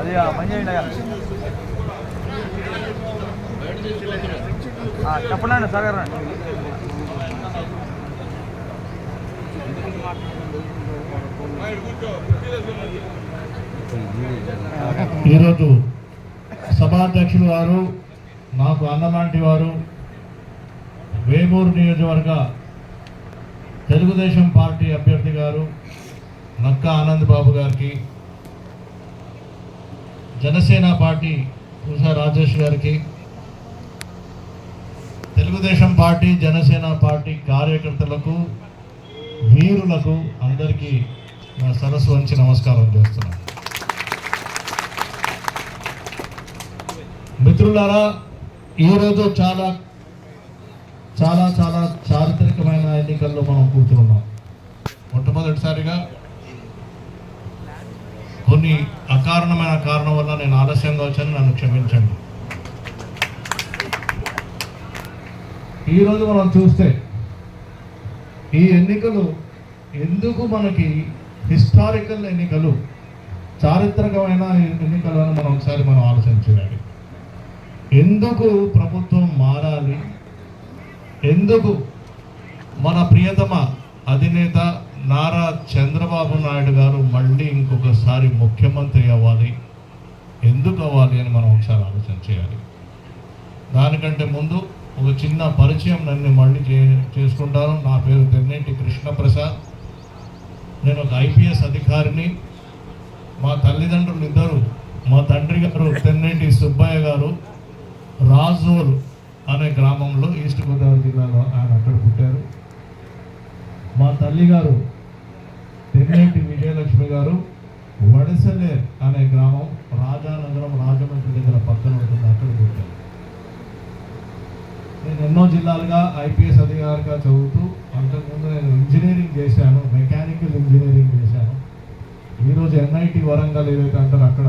అది ఆ పని చేయండి అయ్యా చెప్పండి సార్ గారు ఈరోజు సభాధ్యక్షులు వారు మాకు అన్నలాంటి వారు వేమూరు నియోజకవర్గ తెలుగుదేశం పార్టీ అభ్యర్థి గారు నక్కా ఆనంద్ బాబు గారికి జనసేన పార్టీ ఉషా రాజేష్ గారికి తెలుగుదేశం పార్టీ జనసేన పార్టీ కార్యకర్తలకు వీరులకు అందరికీ నా సరస్సు వంచి నమస్కారం చేస్తున్నాను. మిత్రులారా ఈరోజు చాలా చాలా చాలా చారిత్రకమైన ఎన్నికల్లో మనం కూర్చున్నాం. మొట్టమొదటిసారిగా కొన్ని అకారణమైన కారణం వల్ల నేను ఆలస్యంగా వచ్చాను నన్ను క్షమించండి. ఈరోజు మనం చూస్తే ఈ ఎన్నికలు ఎందుకు మనకి హిస్టారికల్ ఎన్నికలు చారిత్రకమైన ఎన్నికలను మనం ఒకసారి మనం ఆలోచించాలి ఎందుకు ప్రభుత్వం మారాలి? ఎందుకు మన ప్రియతమ అధినేత నారా చంద్రబాబు నాయుడు గారు మళ్ళీ ఇంకొకసారి ముఖ్యమంత్రి అవ్వాలి. ఎందుకు అవ్వాలి అని మనం ఒకసారి ఆలోచన చేయాలి. దానికంటే ముందు ఒక చిన్న పరిచయం నన్ను మళ్ళీ చే చేసుకుంటాను నా పేరు తెన్నేటి కృష్ణప్రసాద్. నేను ఒక ఐపీఎస్ అధికారిని. మా తల్లిదండ్రులు ఇద్దరు మా తండ్రి గారు తెన్నేటి సుబ్బయ్య గారు రాజోల్ అనే గ్రామంలో ఈస్ట్ గోదావరి జిల్లాలో ఆయన అక్కడ పుట్టారు. మా తల్లి గారు తెన్నేటి విజయలక్ష్మి గారు వడసలే అనే గ్రామం రాజానగరం రాజమండ్రి దగ్గర పక్కన ఉంటుంది అక్కడ పుట్టాను నేను ఎన్నో జిల్లాలుగా ఐపీఎస్ అధికారిగా చదువుతూ అంతకుముందు నేను ఇంజనీరింగ్ చేశాను మెకానికల్ ఇంజనీరింగ్ చేశాను. ఈరోజు ఎన్ఐటి వరంగల్ ఏదైతే అంటారో అక్కడ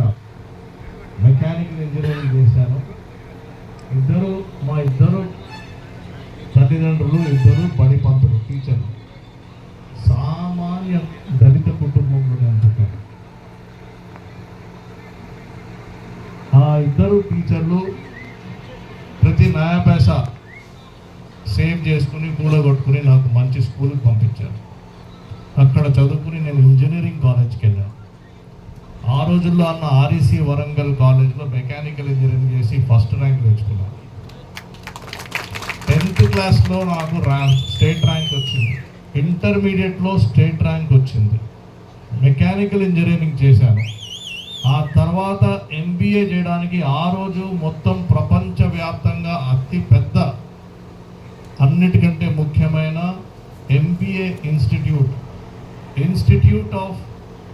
మెకానికల్ ఇంజనీరింగ్ చేశాను. ఇద్దరు మా ఇద్దరు తల్లిదండ్రులు ఇద్దరు బడి పంతులు టీచర్లు. సామాన్య దళిత కుటుంబంలో నేను ఆ ఇద్దరు టీచర్లు ప్రతి నయా పైసా సేవ్ చేసుకుని కూడగొట్టుకుని నాకు మంచి స్కూల్కి పంపించారు. అక్కడ చదువుకుని నేను ఇంజనీరింగ్ కాలేజ్కి వెళ్ళాను. ఆ రోజుల్లో అన్న ఆర్ఈసి వరంగల్ కాలేజ్లో మెకానికల్ ఇంజనీరింగ్ చేసి ఫస్ట్ ర్యాంక్ తెచ్చుకున్నాను. టెన్త్ క్లాస్లో నాకు ర్యాంక్ స్టేట్ ర్యాంక్ వచ్చింది. ఇంటర్మీడియట్లో స్టేట్ ర్యాంక్ వచ్చింది. మెకానికల్ ఇంజనీరింగ్ చేశాను. ఆ తర్వాత ఎంబీఏ చేయడానికి ఆ రోజు మొత్తం ప్రపంచవ్యాప్తంగా అతి పెద్ద అన్నిటికంటే ముఖ్యమైన MBA institute. Institute of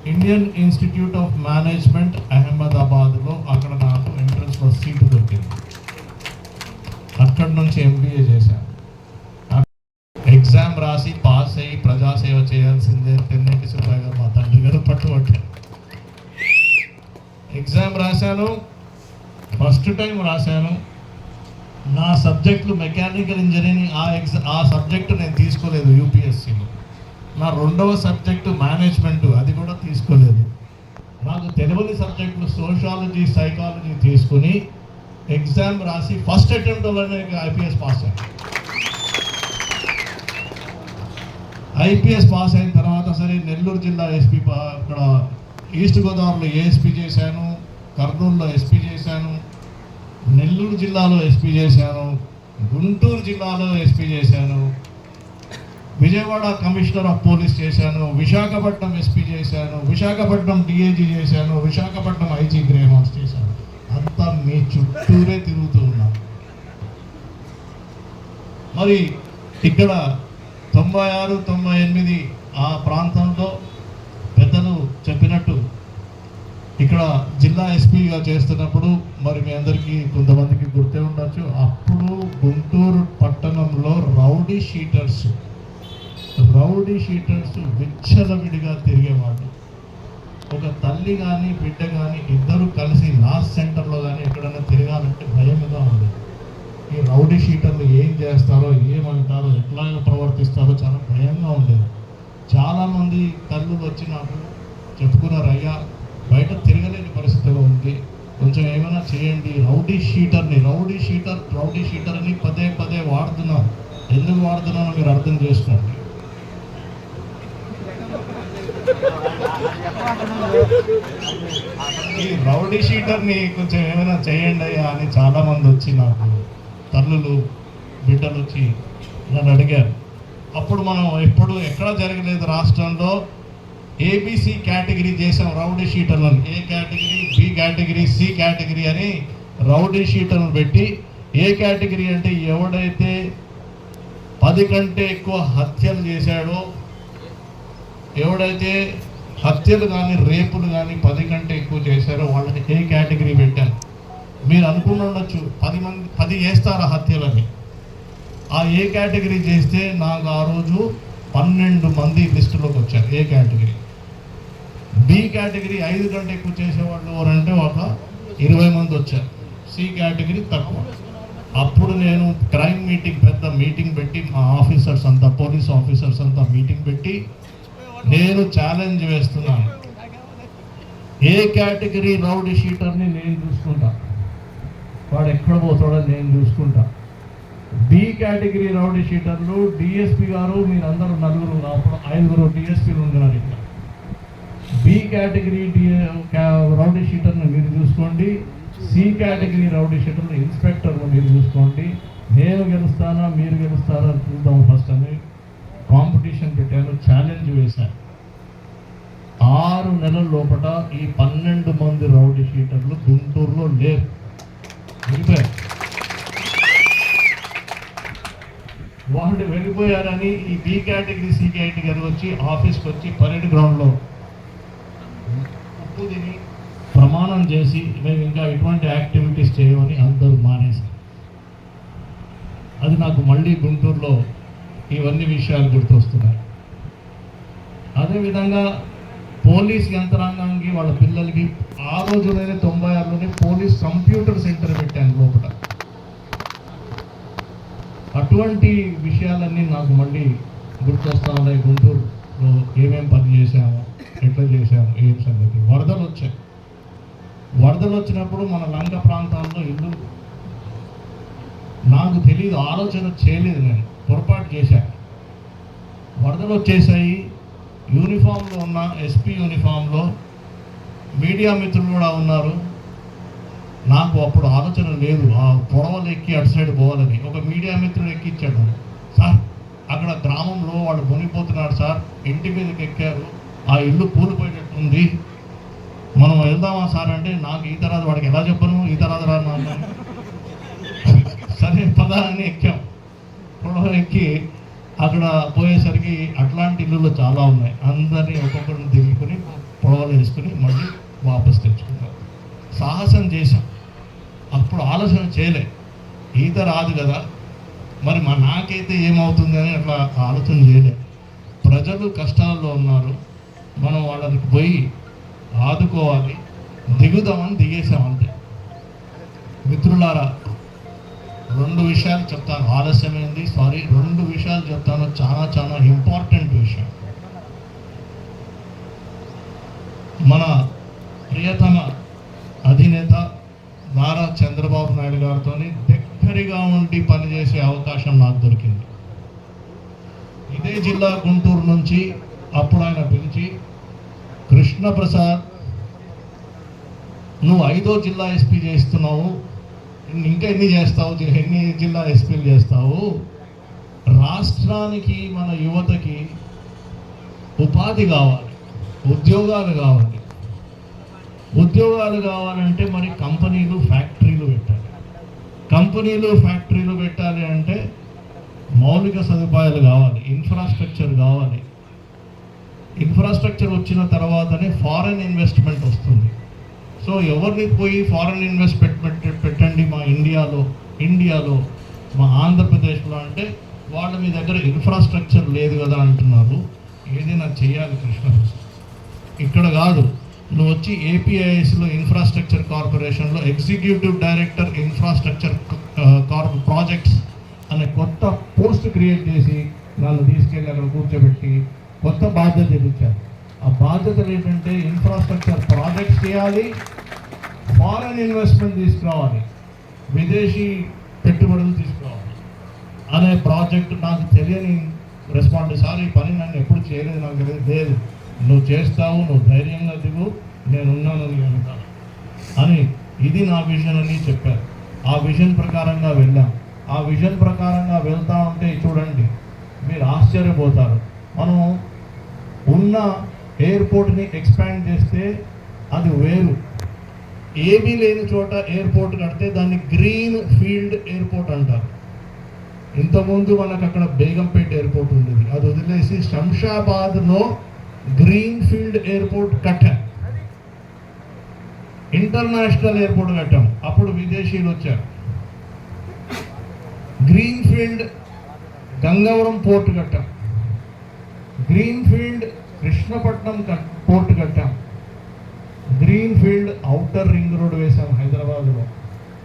Indian institute of management అహ్మదాబాద్లో అక్కడ నాకు ఎంట్రన్స్లో సీటు దొరికింది. అక్కడి నుంచి ఎంబీఏ చేశాను. ఎగ్జామ్ రాసి చేయాల్సిందే తెన్నేటి సుబ్బాయి గారు మా తండ్రి గారు పట్టుబట్టారు ఎగ్జామ్ రాశాను. ఫస్ట్ టైం రాశాను. నా సబ్జెక్టులు మెకానికల్ ఇంజనీరింగ్ ఆ ఎగ్జా ఆ సబ్జెక్టు నేను తీసుకోలేదు యూపీఎస్సీలో నా రెండవ సబ్జెక్టు మేనేజ్మెంట్ అది కూడా తీసుకోలేదు. నాకు తెలియని సబ్జెక్టులు సోషాలజీ సైకాలజీ తీసుకుని ఎగ్జామ్ రాసి ఫస్ట్ అటెంప్ట్లోనే ఐపీఎస్ పాస్ అయ్యాను. ఐపీఎస్ పాస్ అయిన తర్వాత సరే నెల్లూరు జిల్లా ఎస్పీ అక్కడ ఈస్ట్ గోదావరిలో ఏఎస్పీ చేశాను కర్నూలులో ఎస్పీ చేశాను నెల్లూరు జిల్లాలో ఎస్పీ చేశాను గుంటూరు జిల్లాలో ఎస్పీ చేశాను విజయవాడ కమిషనర్ ఆఫ్ పోలీస్ చేశాను విశాఖపట్నం ఎస్పీ చేశాను విశాఖపట్నం డిఏజీ చేశాను విశాఖపట్నం ఐజీ గ్రేమ్ హౌస్ చేశాను. అంతా మీ చుట్టూరే తిరుగుతూ ఉన్నాను మరి ఇక్కడ తొంభై ఆరు తొంభై ఎనిమిది ఆ ప్రాంతంలో పెద్దలు చెప్పినట్టు ఇక్కడ జిల్లా ఎస్పీగా చేస్తున్నప్పుడు మరి మీ అందరికీ కొంతమందికి గుర్తే ఉండొచ్చు. అప్పుడు గుంటూరు పట్టణంలో రౌడీ షీటర్స్ రౌడీ షీటర్స్ విచ్చలవిడిగా తిరిగేవాళ్ళు. ఒక తల్లి కానీ బిడ్డ కానీ ఇద్దరు కలిసి లాస్ట్ సెంటర్లో కానీ ఎక్కడైనా తిరగాలంటే భయముగా ఉండేది ఈ రౌడీ షీటర్లు ఏం చేస్తారో ఏమంటారో ఎట్లా ప్రవర్తిస్తారో చాలా భయంగా ఉండేది. చాలామంది తల్లులు వచ్చి నాకు చెప్పుకున్నారు అయ్యా బయట తిరగలేని పరిస్థితిలో ఉంది కొంచెం ఏమైనా చేయండి రౌడీ షీటర్ని రౌడీ షీటర్ రౌడీ షీటర్ని పదే పదే వాడుతున్నాం ఎందుకు వాడుతున్నామో మీరు అర్థం చేసుకోండి. ఈ రౌడీ షీటర్ని కొంచెం ఏమైనా చేయండి అయ్యా అని చాలామంది వచ్చి నాకు తల్లులు బిడ్డలు వచ్చి నన్ను అడిగారు. అప్పుడు మనం ఎప్పుడు ఎక్కడ జరగలేదు రాష్ట్రంలో. ఏబీసీ కేటగిరీ చేసాం rowdy షీటర్లను. A category? B category C category అని రౌడీ షీటర్లను పెట్టి ఏ కేటగిరీ అంటే ఎవడైతే పది కంటే ఎక్కువ హత్యలు చేశాడో ఎవడైతే హత్యలు కానీ రేపులు కానీ పది కంటే ఎక్కువ చేశారో వాళ్ళకి ఏ కేటగిరీ పెట్టాను మీరు అనుకుని ఉండొచ్చు. పది మంది పది చేస్తారా హత్యలని. ఆ ఏ కేటగిరీ చేస్తే నాకు ఆ రోజు పన్నెండు మంది లిస్టులోకి వచ్చారు. ఏ కేటగిరీ? బి కేటగిరీ ఐదు కంటే ఎక్కువ చేసేవాళ్ళు ఎవరంటే ఒక ఇరవై మంది వచ్చారు. సి కేటగిరీ తక్కువ. అప్పుడు నేను క్రైమ్ మీటింగ్ పెద్ద మీటింగ్ పెట్టి మా ఆఫీసర్స్ అంతా పోలీస్ ఆఫీసర్స్ అంతా మీటింగ్ పెట్టి నేను ఛాలెంజ్ వేస్తున్నాను. ఏ కేటగిరీ రౌడీ షీటర్ని నేను చూసుకుంటాను వాడు ఎక్కడ పోతాడో నేను చూసుకుంటా. బి కేటగిరీ రౌడీ షీటర్లు డిఎస్పి గారు మీరందరూ నలుగురు అప్పుడు ఐదుగురు డిఎస్పీలు ఉన్నారు ఇక్కడ. బి కేటగిరీ డి రౌడీ షీటర్ని మీరు చూసుకోండి. సి కేటగిరీ రౌడీ షీటర్లు ఇన్స్పెక్టర్లు మీరు చూసుకోండి. నేను గెలుస్తానా మీరు గెలుస్తారా చూద్దాం ఫస్ట్ అని కాంపిటీషన్ పెట్టాను ఛాలెంజ్ వేశాను. ఆరు నెలల లోపల ఈ పన్నెండు మంది రౌడీ షీటర్లు గుంటూరులో లేరు. వాళ్ళు వెళ్ళిపోయారని ఈ బి కేటగిరీ సి కేటగిరీ వచ్చి ఆఫీస్కి వచ్చి పరేడ్ గ్రౌండ్లో ఉప్పు తిని ప్రమాణం చేసి మేము ఇంకా ఎటువంటి యాక్టివిటీస్ చేయమని అందరూ మానేశారు. అది నాకు మళ్ళీ గుంటూరులో ఇవన్నీ విషయాలు గుర్తొస్తున్నాయి. అదేవిధంగా పోలీస్ యంత్రాంగానికి వాళ్ళ పిల్లలకి ఆ రోజులోనే తొంభై ఆరులోనే పోలీస్ కంప్యూటర్ సెంటర్ పెట్టాను లోపల. అటువంటి విషయాలన్నీ నాకు మళ్ళీ గుర్తొస్తా ఉన్నాయి గుంటూరులో ఏమేం పని చేశాము ఎట్లా చేశాము ఏం సంగతి. వరదలు వచ్చాయి. వరదలు వచ్చినప్పుడు మన లంక ప్రాంతాల్లో ఇల్లు నాకు తెలియదు ఆలోచన చేయలేదు నేను. పొరపాటు చేశాను. వరదలు వచ్చేసాయి యూనిఫామ్లో ఉన్న ఎస్పీ యూనిఫామ్లో మీడియా మిత్రులు కూడా ఉన్నారు. నాకు అప్పుడు ఆలోచన లేదు. ఆ పొడవలు ఎక్కి అటు సైడ్ పోవాలని. ఒక మీడియా మిత్రుడు ఎక్కిచ్చాడు. సార్ అక్కడ గ్రామంలో వాళ్ళు మునిగిపోతున్నారు సార్. ఇంటి మీదకి ఎక్కారు. ఆ ఇల్లు కూలిపోయేటట్టుంది. మనం వెళ్దామా సార్ అంటే నాకు ఈత రాదు వాడికి ఎలా చెప్పను? ఈత రాదు రాను సరే పద అని ఎక్కాం. పొడవ ఎక్కి అక్కడ పోయేసరికి అట్లాంటి ఇల్లులు చాలా ఉన్నాయి. అందరినీ ఒక్కొక్కరిని దిగుకొని పొడవలు వేసుకుని మళ్ళీ వాపస్ తెచ్చుకున్నాం. సాహసం చేశాం. అప్పుడు ఆలోచన చేయలే. ఈత రాదు కదా. మరి మా నాకైతే ఏమవుతుంది అని అట్లా ఆలోచన చేయలే. ప్రజలు కష్టాల్లో ఉన్నారు. మనం వాళ్ళకి పోయి ఆదుకోవాలి. దిగుదామని దిగేసామంతే మిత్రులారా రెండు విషయాలు చెప్తాను. ఆలస్యమైంది. సారీ రెండు విషయాలు చెప్తాను. చాలా చాలా ఇంపార్టెంట్ విషయం. మన ప్రియతమ అధినేత నారా చంద్రబాబు నాయుడు గారితో దగ్గరగా ఉండి పనిచేసే అవకాశం నాకు దొరికింది. ఇదే జిల్లా గుంటూరు నుంచి అప్పుడు ఆయన పిలిచి కృష్ణప్రసాద్ నువ్వు ఐదో జిల్లా ఎస్పీ చేస్తున్నావు. ఇంకా ఎన్ని చేస్తావు? ఎన్ని జిల్లా ఎస్పీలు చేస్తావు? రాష్ట్రానికి మన యువతకి ఉపాధి కావాలి ఉద్యోగాలు కావాలి. ఉద్యోగాలు కావాలంటే మరి కంపెనీలు ఫ్యాక్టరీలు పెట్టాలి. కంపెనీలు ఫ్యాక్టరీలు పెట్టాలి అంటే మౌలిక సదుపాయాలు కావాలి ఇన్ఫ్రాస్ట్రక్చర్ కావాలి. ఇన్ఫ్రాస్ట్రక్చర్ వచ్చిన తర్వాతనే ఫారెన్ ఇన్వెస్ట్మెంట్ వస్తుంది. సో ఎవరిని పోయి ఫారెన్ ఇన్వెస్ట్మెంట్ పెట్టండి మా ఇండియాలో ఇండియాలో మా ఆంధ్రప్రదేశ్లో అంటే వాళ్ళ మీ దగ్గర ఇన్ఫ్రాస్ట్రక్చర్ లేదు కదా అంటున్నారు. ఏదైనా చేయాలి కృష్ణ. ఇక్కడ కాదు. నువ్వు వచ్చి ఏపీఐఎస్లో ఇన్ఫ్రాస్ట్రక్చర్ కార్పొరేషన్లో executive director infrastructure corp projects అనే కొత్త పోస్ట్ క్రియేట్ చేసి నన్ను తీసుకెళ్ళి అక్కడ కూర్చోబెట్టి కొత్త బాధ్యత ఇచ్చారు ఆ బాధ్యతలు ఏంటంటే ఇన్ఫ్రాస్ట్రక్చర్ ప్రాజెక్ట్స్ చేయాలి ఫారెన్ ఇన్వెస్ట్మెంట్ తీసుకురావాలి విదేశీ పెట్టుబడులు తీసుకురావాలి అనే ప్రాజెక్ట్ నాకు తెలియని రెస్పాండ్ సార్ ఈ పని నన్ను ఎప్పుడు చేయలేదు నాకు తెలియదు. లేదు నువ్వు చేస్తావు నువ్వు ధైర్యంగా దిగు నేను ఉన్నాను నీ వెనకాల. అని ఇది నా విజన్ అని చెప్పారు. ఆ విజన్ ప్రకారంగా వెళ్ళాం. ఆ విజన్ ప్రకారంగా వెళ్తా ఉంటే చూడండి మీరు ఆశ్చర్యపోతారు. మనం ఉన్న ఎయిర్పోర్ట్ని ఎక్స్పాండ్ చేస్తే అది వేరు. ఏమీ లేని చోట ఎయిర్పోర్ట్ కడితే దాన్ని గ్రీన్ ఫీల్డ్ ఎయిర్పోర్ట్ అంటారు. ఇంతకుముందు మనకు అక్కడ బేగంపేట ఎయిర్పోర్ట్ ఉండేది. అది వదిలేసి శంషాబాద్లో గ్రీన్ ఫీల్డ్ ఎయిర్పోర్ట్ కట్టాం. ఇంటర్నేషనల్ ఎయిర్పోర్ట్ కట్టాం. అప్పుడు విదేశీయులు వచ్చారు. గ్రీన్ ఫీల్డ్ గంగవరం పోర్ట్ కట్టాం. గ్రీన్ ఫీల్డ్ కృష్ణపట్నం కట్- పోర్ట్ కట్టాం. Green field outer ring road వేసాం హైదరాబాద్లో.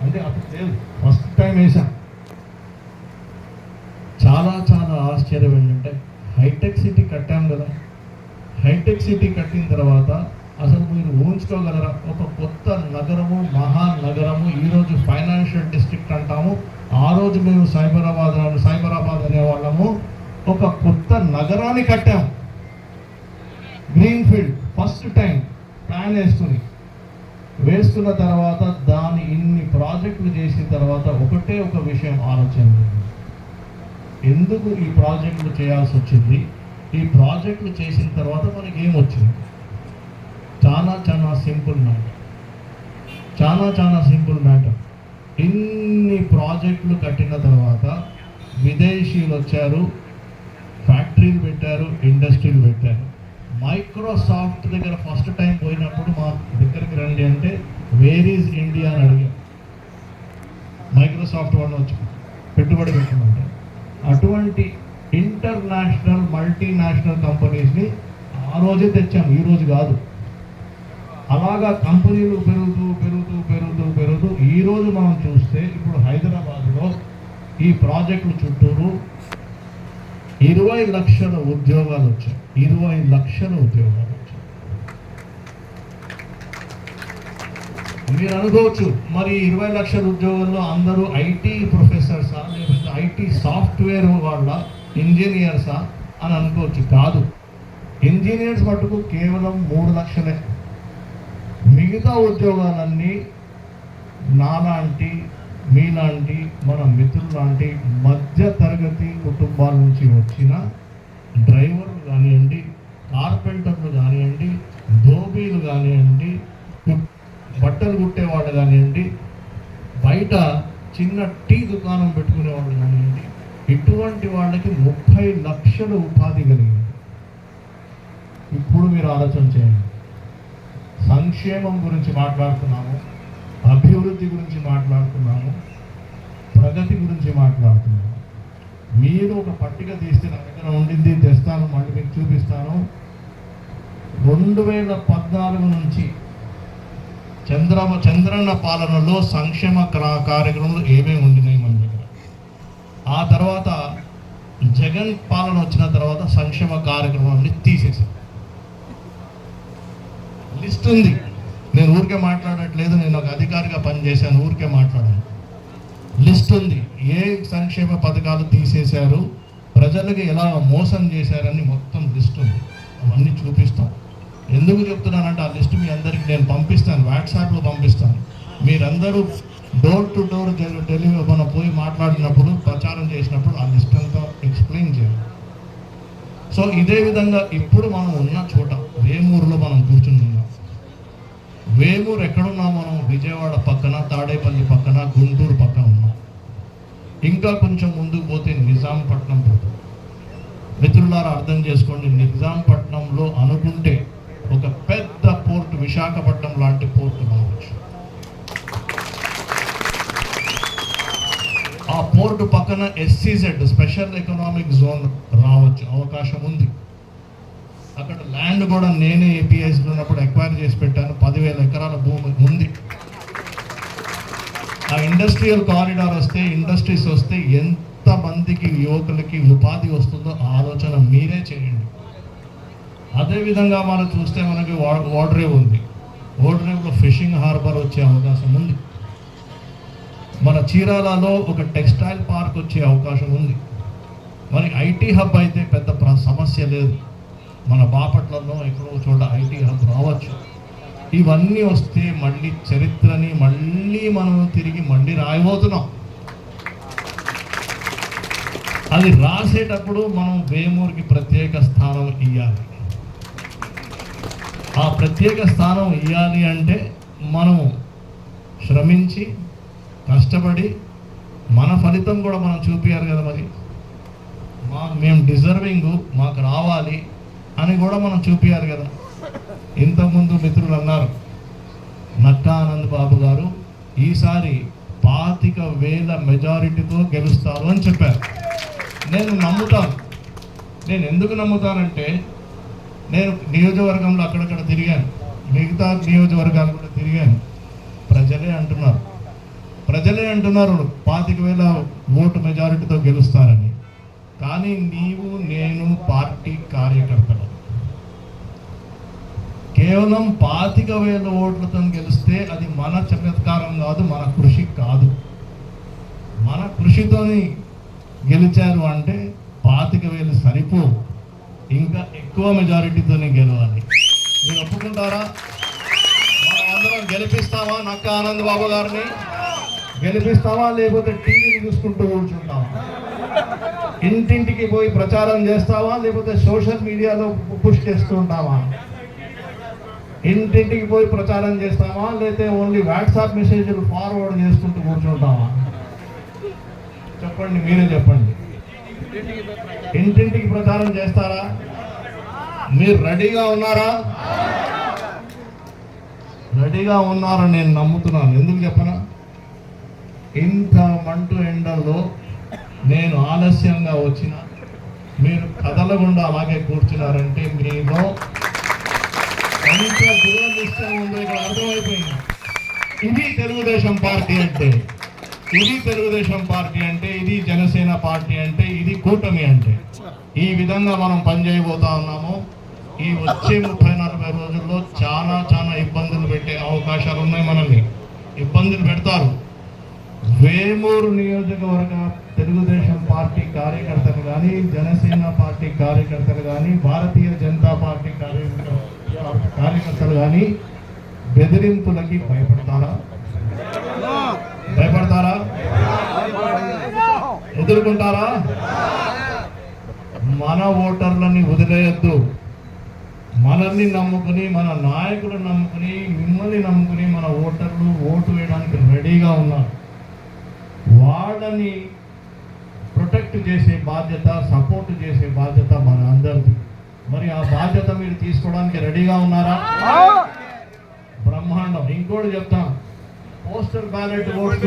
అంటే అప్పుడు లేదు. ఫస్ట్ టైం వేసాం చాలా చాలా ఆశ్చర్యం ఏంటంటే హైటెక్ సిటీ కట్టాం కదా. హైటెక్ సిటీ కట్టిన తర్వాత అసలు మీరు ఊహించుకోగలరా? ఒక కొత్త నగరము మహానగరము ఈరోజు ఫైనాన్షియల్ డిస్ట్రిక్ట్ అంటాము. ఆ రోజు మేము సైబరాబాద్ సైబరాబాద్ అనేవాళ్ళము. ఒక కొత్త నగరాన్ని కట్టాము green field first time plan వేసుకుని. వేసుకున్న తర్వాత దాని ఇన్ని ప్రాజెక్టులు చేసిన తర్వాత ఒకటే ఒక విషయం ఆలోచన ఎందుకు ఈ ప్రాజెక్టులు చేయాల్సి వచ్చింది? ఈ ప్రాజెక్టులు చేసిన తర్వాత మనకి ఏమొచ్చింది చాలా చాలా సింపుల్ మ్యాటర్ చాలా చాలా సింపుల్ మ్యాటర్ ఇన్ని ప్రాజెక్టులు కట్టిన తర్వాత విదేశీయులు వచ్చారు ఫ్యాక్టరీలు పెట్టారు ఇండస్ట్రీలు పెట్టారు. మైక్రోసాఫ్ట్ దగ్గర ఫస్ట్ టైం పోయినప్పుడు మా దగ్గరికి రండి అంటే వేర్ ఈజ్ ఇండియా అని అడిగాం. మైక్రోసాఫ్ట్ వాళ్ళు వచ్చి పెట్టుబడి పెట్టమంటే అటువంటి ఇంటర్నేషనల్ మల్టీనేషనల్ కంపెనీస్ని ఆ రోజే తెచ్చాం ఈ రోజు కాదు. అలాగా కంపెనీలు పెరుగుతూ పెరుగుతూ పెరుగుతూ పెరుగుతూ ఈరోజు మనం చూస్తే ఇప్పుడు హైదరాబాద్లో ఈ ప్రాజెక్టులు చుట్టూరు ఇరవై లక్షల ఉద్యోగాలు వచ్చాయి. ఇరవై లక్షల ఉద్యోగాలు వచ్చాయి. మీరు అనుకోవచ్చు మరి ఇరవై లక్షల ఉద్యోగాల్లో అందరూ ఐటీ ప్రొఫెసర్సా లేకపోతే ఐటీ సాఫ్ట్వేర్ వాళ్ళ ఇంజనీర్సా అని అనుకోవచ్చు. కాదు. ఇంజనీర్స్ మటుకు కేవలం మూడు లక్షలే. మిగతా ఉద్యోగాలన్నీ నాలాంటి మీలాంటి మన మిత్రులు లాంటి మధ్య తరగతి కుటుంబాల నుంచి వచ్చిన డ్రైవర్లు కానివ్వండి కార్పెంటర్లు కానివ్వండి ధోబీలు కానివ్వండి బట్టలు కుట్టేవాళ్ళు కానివ్వండి బయట చిన్న టీ దుకాణం పెట్టుకునేవాళ్ళు కానివ్వండి ఇటువంటి వాళ్ళకి ముప్పై లక్షల ఉపాధి కలిగింది. ఇప్పుడు మీరు ఆలోచన చేయండి. సంక్షేమం గురించి మాట్లాడుతున్నాము. అభివృద్ధి గురించి మాట్లాడుతున్నాము ప్రగతి గురించి మాట్లాడుతున్నాము. మీరు ఒక పట్టిక తీస్తే నా దగ్గర ఉండింది తెస్తాను మళ్ళీ మీకు చూపిస్తాను. రెండు వేల పద్నాలుగు నుంచి చంద్రమ చంద్రన్న పాలనలో సంక్షేమ క్రా- కార్యక్రమాలు ఏమేమి ఉండినాయి మన దగ్గర? ఆ తర్వాత జగన్ పాలన వచ్చిన తర్వాత సంక్షేమ కార్యక్రమాన్ని తీసేసారు లిస్ట్ ఉంది. నేను ఊరికే మాట్లాడట్లేదు నేను ఒక అధికారిగా పనిచేశాను ఊరికే మాట్లాడాను. లిస్ట్ ఉంది. ఏ సంక్షేమ పథకాలు తీసేశారు ప్రజలకు ఎలా మోసం చేశారని మొత్తం లిస్ట్ ఉంది. అవన్నీ చూపిస్తాం. ఎందుకు చెప్తున్నానంటే ఆ లిస్ట్ మీ అందరికి నేను పంపిస్తాను వాట్సాప్లో పంపిస్తాను. మీరందరూ డోర్ టు డోర్ డెలివరీ మనం పోయి మాట్లాడినప్పుడు ప్రచారం చేసినప్పుడు ఆ లిస్ట్ అంతా ఎక్స్ప్లెయిన్ చేయాలి. సో ఇదే విధంగా ఇప్పుడు మనం ఉన్న చోట వేమూరులో మనం కూర్చుని ఉన్నాం. వేమూరు ఎక్కడున్నాం మనం? విజయవాడ పక్కన తాడేపల్లి పక్కన గుంటూరు పక్కన ఉన్నాం. ఇంకా కొంచెం ముందుకు పోతే నిజాంపట్నం పోతాం. మిత్రులారా అర్థం చేసుకోండి. నిజాంపట్నంలో అనుకుంటే ఒక పెద్ద పోర్ట్ విశాఖపట్నం లాంటి పోర్ట్ రావచ్చు ఆ పోర్టు పక్కన ఎస్సీజెడ్ స్పెషల్ ఎకనామిక్ జోన్ రావచ్చు. అవకాశం ఉంది. అక్కడ ల్యాండ్ కూడా నేనే ఏపీఎస్లో ఉన్నప్పుడు ఎక్వైర్ చేసి పెట్టాను. పదివేల ఎకరాల భూమి ఉంది. ఆ ఇండస్ట్రియల్ కారిడార్ వస్తే ఇండస్ట్రీస్ వస్తే ఎంతమందికి యువకులకి ఉపాధి వస్తుందో ఆలోచన మీరే చేయండి. అదేవిధంగా మనం చూస్తే మనకి వా- ఓడరేవ్ ఉంది. ఓడరేవ్లో ఫిషింగ్ హార్బర్ వచ్చే అవకాశం ఉంది. మన చీరాలలో ఒక టెక్స్టైల్ పార్క్ వచ్చే అవకాశం ఉంది. మరి ఐటీ హబ్ అయితే పెద్ద ప్ర- సమస్య లేదు. మన బాపట్లలో ఎక్కడో చోట ఐటీ హబ్ రావచ్చు. ఇవన్నీ వస్తే మళ్ళీ చరిత్రని మళ్ళీ మనం తిరిగి మళ్ళీ రాయబోతున్నాం. అది రాసేటప్పుడు మనం వేమూరికి ప్రత్యేక స్థానం ఇవ్వాలి ఆ ప్రత్యేక స్థానం ఇవ్వాలి అంటే మనం శ్రమించి కష్టపడి మన ఫలితం కూడా మనం చూపించాలి కదా మరి. మా మేము డిజర్వింగ్ మాకు రావాలి. అని కూడా మనం చూపించాలి కదా. ఇంతకుముందు మిత్రులు అన్నారు నట్టానంద్ బాబు గారు ఈసారి పాతిక వేల మెజారిటీతో గెలుస్తారు అని చెప్పారు. నేను నమ్ముతాను. నేను ఎందుకు నమ్ముతానంటే నేను నియోజకవర్గంలో అక్కడక్కడ తిరిగాను. మిగతా నియోజకవర్గాలు కూడా తిరిగాను. ప్రజలే అంటున్నారు. ప్రజలే అంటున్నారు పాతిక వేల ఓటు మెజారిటీతో గెలుస్తారని. కానీ నీవు నేను పార్టీ కార్యకర్తలు. కేవలం పాతిక వేల ఓట్లతో గెలిస్తే అది మన చమత్కారం కాదు మన కృషి కాదు. మన కృషితోని గెలిచారు అంటే పాతిక వేలు సరిపో ఇంకా ఎక్కువ మెజారిటీతోనే గెలవాలి. మీరు ఒప్పుకుంటారా? మనం అందరం గెలిపిస్తామా నక్క ఆనంద్ బాబు గారిని? గెలిపిస్తావా లేకపోతే టీవీని చూసుకుంటూ కూర్చుంటావా ఇంటింటికి పోయి ప్రచారం చేస్తావా? లేకపోతే సోషల్ మీడియాలో పుష్ చేస్తుంటావా ఇంటింటికి పోయి ప్రచారం చేస్తావా? లేకపోతే ఓన్లీ వాట్సాప్ మెసేజ్లు ఫార్వర్డ్ చేసుకుంటూ కూర్చుంటావా? చెప్పండి మీరే చెప్పండి. ఇంటింటికి ప్రచారం చేస్తారా? మీరు రెడీగా ఉన్నారా? రెడీగా ఉన్నారని నేను నమ్ముతున్నాను. ఎందుకు చెప్పనా? ఇంత మంటు ఎండల్లో నేను ఆలస్యంగా వచ్చిన మీరు కదలకుండా అలాగే కూర్చున్నారంటే మీలో ఎంత దురదృష్టం ఉందో ఇక్కడ అర్థమైపోయింది. ఇది తెలుగుదేశం పార్టీ అంటే ఇది తెలుగుదేశం పార్టీ అంటే ఇది జనసేన పార్టీ అంటే ఇది కూటమి అంటే. ఈ విధంగా మనం పనిచేయబోతా ఉన్నాము. ఈ వచ్చే ముప్పై నలభై రోజుల్లో చాలా చాలా ఇబ్బందులు పెట్టే అవకాశాలు ఉన్నాయి మనల్ని. ఇబ్బందులు పెడతారు. వేమూరు నియోజకవర్గ తెలుగుదేశం పార్టీ కార్యకర్తలు కానీ జనసేన పార్టీ కార్యకర్తలు కానీ భారతీయ జనతా పార్టీ కార్యకర్త కార్యకర్తలు కానీ బెదిరింపులకి భయపడతారా? భయపడతారా? ఎదుర్కొంటారా? మన ఓటర్లని వదిలేయద్దు. మనల్ని నమ్ముకుని మన నాయకులు నమ్ముకుని మిమ్మల్ని నమ్ముకుని మన ఓటర్లు ఓటు వేయడానికి రెడీగా ఉన్నారు. వాళ్ళని ప్రొటెక్ట్ చేసే బాధ్యత సపోర్ట్ చేసే బాధ్యత మన అందరిది. మరి ఆ బాధ్యత మీరు తీసుకోవడానికి రెడీగా ఉన్నారా? బ్రహ్మాండం. ఇంకోటి చెప్తాం. పోస్టల్ బ్యాలెట్ ఓట్స్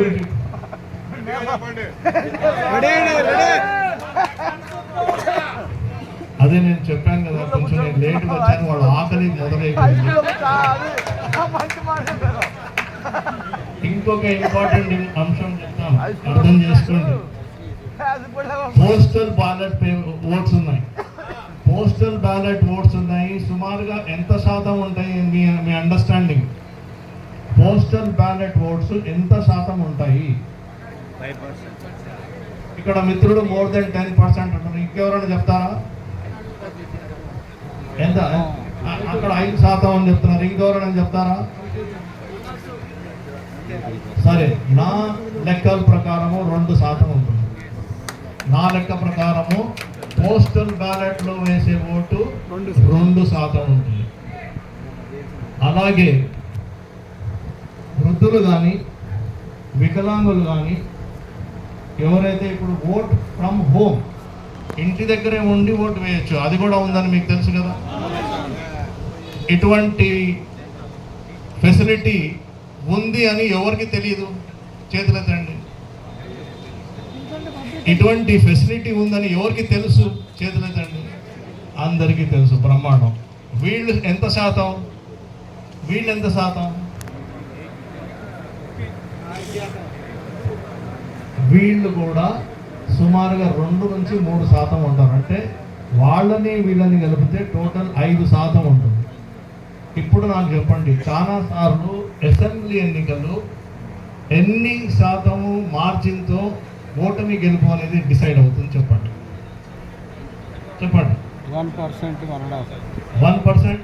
అదే నేను చెప్పాను కదా కొంచెం నేను లేట్గా వచ్చాను వాళ్ళ ఆకలి మొదలైపోయింది. ఇంకొక ఇంపార్టెంట్ అంశం చెప్తాను అర్థం చేసుకోండి. పోస్టల్ బ్యాలెట్ ఓట్స్ ఉన్నాయి. పోస్టల్ బ్యాలెట్ ఓట్స్ ఉన్నాయి. సుమారుగా ఎంత శాతం ఉంటాయి మీ మీ అండర్స్టాండింగ్ పోస్టల్ బ్యాలెట్ ఓట్స్ ఎంత శాతం ఉంటాయి? ఇక్కడ మిత్రుడు మోర్ దెన్ టెన్ పర్సెంట్ అంటారు ఇంకెవరైనా చెప్తారా? ఎంత? అక్కడ ఐదు శాతం అని చెప్తున్నారు. ఇంకెవరైనా చెప్తారా? సరే నా లెక్కల ప్రకారము రెండు శాతం ఉంటుంది. నా లెక్క ప్రకారము పోస్టల్ బ్యాలెట్లో వేసే ఓటు రెండు శాతం. ఉంటుంది. అలాగే వృద్ధులు కానీ వికలాంగులు కానీ ఎవరైతే ఇప్పుడు ఓట్ ఫ్రమ్ హోమ్ ఇంటి దగ్గరే ఉండి ఓటు వేయొచ్చు. అది కూడా ఉందని మీకు తెలుసు కదా? ఇటువంటి ఫెసిలిటీ ఉంది అని ఎవరికి తెలియదు? చేతులెత్తండి. ఇటువంటి ఫెసిలిటీ ఉందని ఎవరికి తెలుసు? చేతులెత్తండి అందరికీ తెలుసు బ్రహ్మాండం. వీళ్ళు ఎంత శాతం? వీళ్ళు ఎంత శాతం? వీళ్ళు కూడా సుమారుగా రెండు నుంచి మూడు శాతం ఉంటారు. అంటే వాళ్ళని వీళ్ళని కలిపితే టోటల్ ఐదు శాతం ఉంటుంది. ఇప్పుడు నాకు చెప్పండి చాలా సార్లు అసెంబ్లీ ఎన్నికలు ఎన్ని శాతము మార్జిన్తో ఓటమి గెలుపు అనేది డిసైడ్ అవుతుంది. చెప్పండి. చెప్పండి. One percent one percent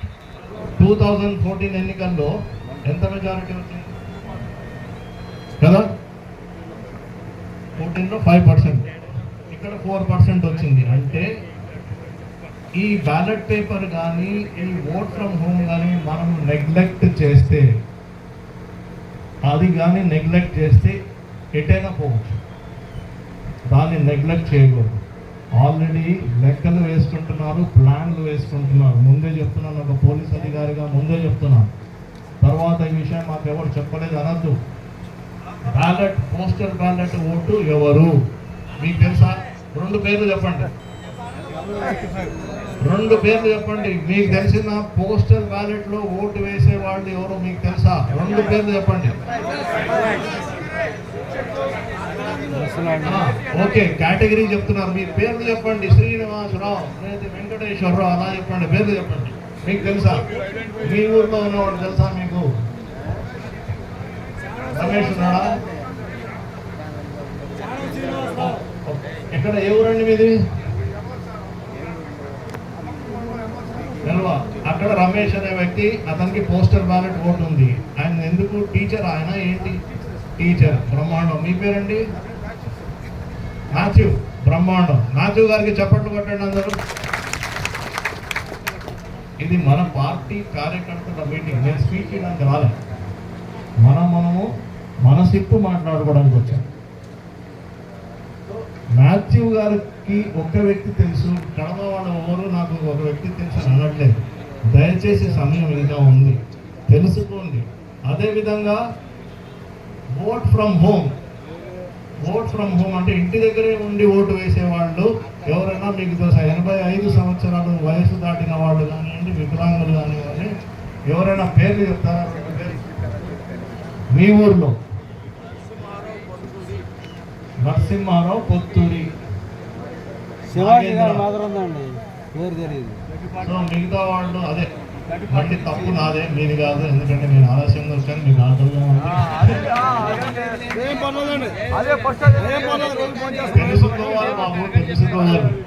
two thousand fourteen ఎన్నికల్లో ఎంత మెజారిటీ వచ్చింది? కదా? ఫోర్టీన్లో ఫైవ్ పర్సెంట్. ఇక్కడ ఫోర్ పర్సెంట్ వచ్చింది. అంటే ఈ బ్యాలెట్ పేపర్ కానీ ఈ ఓట్ ఫ్రమ్ హోమ్ కానీ మనం నెగ్లెక్ట్ చేస్తే అది కానీ నెగ్లెక్ట్ చేస్తే ఎటైనా పోవచ్చు. దాన్ని నెగ్లెక్ట్ చేయకూడదు. ఆల్రెడీ లెక్కలు వేసుకుంటున్నారు ప్లాన్లు వేసుకుంటున్నారు. ముందే చెప్తున్నాను ఒక పోలీస్ అధికారిగా ముందే చెప్తున్నాను. తర్వాత ఈ విషయం మాకు ఎవరు చెప్పలేదు అనద్దు. బ్యాలెట్ పోస్టల్ బ్యాలెట్ ఓటు ఎవరు? మీకు తెలుసా? రెండు పేర్లు చెప్పండి. రెండు పేర్లు చెప్పండి. మీకు తెలిసిన పోస్టల్ బ్యాలెట్లో ఓటు వేసే వాళ్ళు ఎవరో? మీకు తెలుసా? రెండు పేర్లు చెప్పండి. ఓకే కేటగిరీ చెప్తున్నారు. మీ పేర్లు చెప్పండి. శ్రీనివాసరావు లేదా వెంకటేశ్వరరావు అలా చెప్పండి. పేర్లు చెప్పండి. మీకు తెలుసా? మీ ఊర్లో ఉన్నవాడు తెలుసా మీకు? రమేష్ ఉన్నాడా? ఎక్కడ? ఏ ఊరండి మీది? తెలవా? అక్కడ రమేష్ అనే వ్యక్తి అతనికి పోస్టల్ బ్యాలెట్ ఓటు ఉంది. ఆయన ఎందుకు? టీచర్ ఆయన ఏంటి? టీచర్ బ్రహ్మాండం. మీ పేరండి? మాథ్యూ బ్రహ్మాండం. మాథ్యూ గారికి చప్పట్లు కొట్టండి అందరూ. ఇది మన పార్టీ కార్యకర్తల మీటింగ్. నేను స్పీచ్ ఇవ్వడానికి రాలేదు మనం మనము మన సిప్పు మాట్లాడుకోవడానికి వచ్చాం. మాథ్యూ గారికి ఒక వ్యక్తి తెలుసు. కడప వాళ్ళ ఎవరు? నాకు ఒక వ్యక్తి తెలుసు అని అనట్లేదు. దయచేసి సమయం ఇంకా ఉంది. తెలుసుకోండి. అదేవిధంగా vote from home vote from home అంటే ఇంటి దగ్గరే ఉండి ఓటు వేసే వాళ్ళు ఎవరైనా మీకు తెలుసా ఎనభై ఐదు సంవత్సరాలు వయసు దాటిన వాళ్ళు కానివ్వండి వికలాంగులు కానివ్వండి ఎవరైనా పేర్లు చెప్తారా? మీ ఊర్లో? నరసింహారావు పొత్తూరి. శివాజీ గారు మాత్రం ఉందండి పేరు తెలియదు. సో మిగతా వాళ్ళు అదే మళ్ళీ తప్పు నాదే మీది కాదు ఎందుకంటే నేను ఆలస్యంగా వచ్చాను మీకు ఆటలుగా తెలుసుకోవాలి బాబు తెలుసుకోవాలి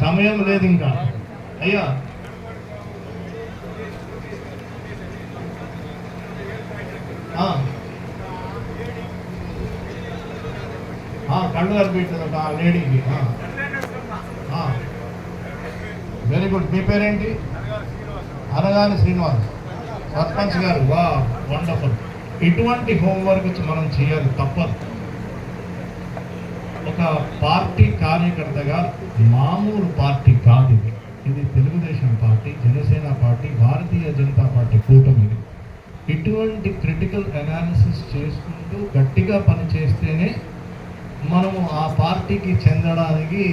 సమయం లేదు ఇంకా. అయ్యా. ఆ. ఆ, కళ్ళు కనిపించదు ఒక లేడీకి. వెరీ గుడ్ మీ పేరేంటి? అనగాని శ్రీనివాస్. సర్పంచ్ గారు. వా వండర్ఫుల్. ఇటువంటి హోంవర్క్ మనం చేయాలి తప్పదు. ఒక పార్టీ కార్యకర్తగా మామూలు పార్టీ కాదు. ఇది ఇది Telugu Desam party Janasena party Bharatiya Janata party కూటమి. ఇది ఇటువంటి క్రిటికల్ అనాలిసిస్ చేసుకుంటూ గట్టిగా పని చేస్తేనే మనము ఆ పార్టీకి చెందడానికి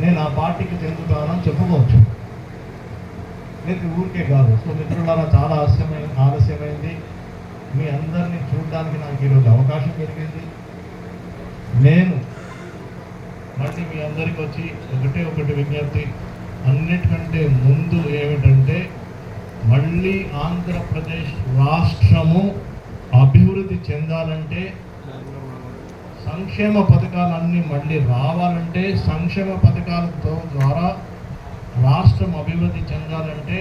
నేను ఆ పార్టీకి చెందుతానని చెప్పుకోవచ్చు. మీకు ఊరికే కాదు. సో మిత్రులారా చాలా ఆలస్యమైన ఆలస్యమైంది. మీ అందరినీ చూడడానికి నాకు ఈరోజు అవకాశం దొరికింది. నేను మళ్ళీ మీ అందరికి వచ్చి ఒకటే ఒకటి విజ్ఞప్తి అన్నిటికంటే ముందు ఏమిటంటే మళ్ళీ ఆంధ్రప్రదేశ్ రాష్ట్రము అభివృద్ధి చెందాలంటే సంక్షేమ పథకాలన్నీ మళ్ళీ రావాలంటే సంక్షేమ పథకాలతో ద్వారా రాష్ట్రం అభివృద్ధి చెందాలంటే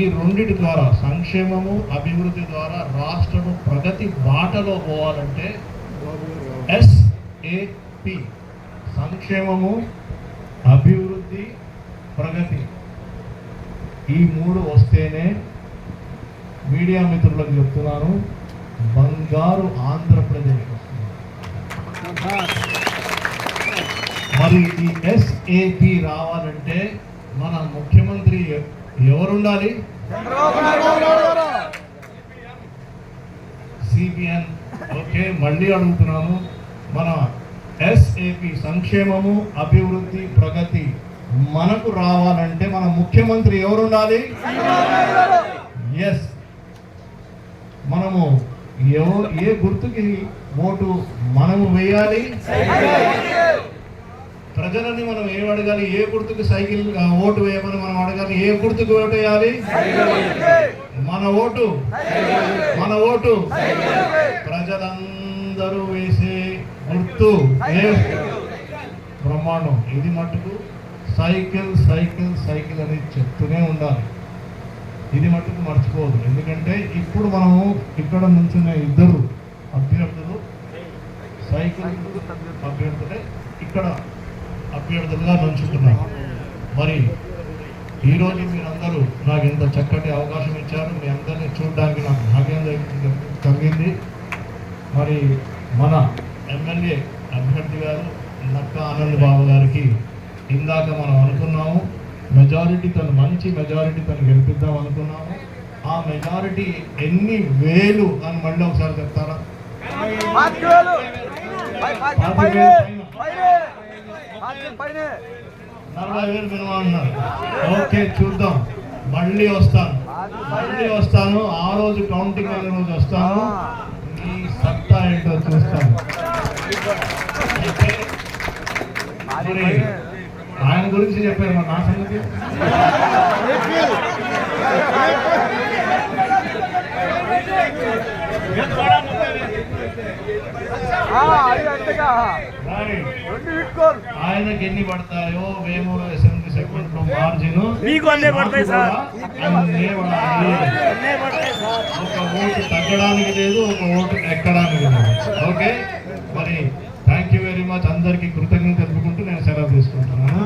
ఈ రెండింటి ద్వారా సంక్షేమము అభివృద్ధి ద్వారా రాష్ట్రము ప్రగతి బాటలో పోవాలంటే ఎస్ఏపి సంక్షేమము అభివృద్ధి ప్రగతి. ఈ మూడు వస్తేనే మీడియా మిత్రులకు చెప్తున్నాను బంగారు ఆంధ్రప్రదేశ్ వస్తుంది. మరి ఈ ఎస్ఏపి రావాలంటే మన ముఖ్యమంత్రి ఎవరుండాలి? సిపిఎన్ ఓకే మళ్ళీ అడుగుతున్నాను. మన ఎస్ఏపి సంక్షేమము అభివృద్ధి ప్రగతి మనకు రావాలంటే మన ముఖ్యమంత్రి ఎవరుండాలి? ఎస్. మనము ఏ గుర్తుకి ఓటు మనము వేయాలి? ప్రజలని మనం ఏం అడగాలి? ఏ గుర్తుకు సైకిల్ ఓటు వేయమని మనం అడగాలి? ఏ గుర్తుకు ఓటు వేయాలి? మన ఓటు మన ఓటు. ప్రజలందరూ వేసే గుర్తు ఏ? బ్రహ్మాండం. ఇది మటుకు సైకిల్ సైకిల్ సైకిల్ అని చెప్తూనే ఉండాలి. ఇది మటుకు మర్చిపోదు ఎందుకంటే ఇప్పుడు మనము ఇక్కడ నుంచున్న ఇద్దరు అభ్యర్థులు సైకిల్ అభ్యర్థులే ఇక్కడ అభ్యర్థులుగా నుంచుకున్నారు మరి ఈరోజు మీరందరూ నాకు ఇంత చక్కటి అవకాశం ఇచ్చారు. మీ అందరినీ చూడడానికి నాకు భాగ్యం కలిగింది. మరి మన ఎమ్మెల్యే అభ్యర్థి గారు నక్క ఆనంద్ బాబు గారికి ఇందాక మనం అనుకున్నాము మెజారిటీ తను మంచి మెజారిటీ తను గెలిపిద్దాం అనుకున్నాము. ఆ మెజారిటీ ఎన్ని వేలు అని మళ్ళీ ఒకసారి చెప్తారా? నలభై వేలు మినిమం ఓకే చూద్దాం. మళ్ళీ వస్తాను. మళ్ళీ. వస్తాను. ఆ రోజు కౌంటింగ్ అనే రోజు వస్తాను. ఈ సత్తా ఏంటో చూస్తాను. ఆయన గురించి చెప్పారు మరి నా సంగతి ఆ, అది అంతేగా రైట్. రెండు విట్టుకోరు ఆయనకి ఎన్ని పడతాయో వేమూరు అసెంబ్లీ సెగ్మెంట్లో మార్జిన్. మీకు అన్నే పడతాయి సార్. అన్నే పడాలి. అన్నే పడతాయి సార్. ఒక ఓటు తగ్గడానికి లేదు ఒక ఓటు ఎక్కడానికి లేదు. ఓకే? మరి థ్యాంక్ యూ వెరీ మచ్. అందరికీ కృతజ్ఞత తెలుపుకుంటూ నేను సెలవు తీసుకుంటున్నాను.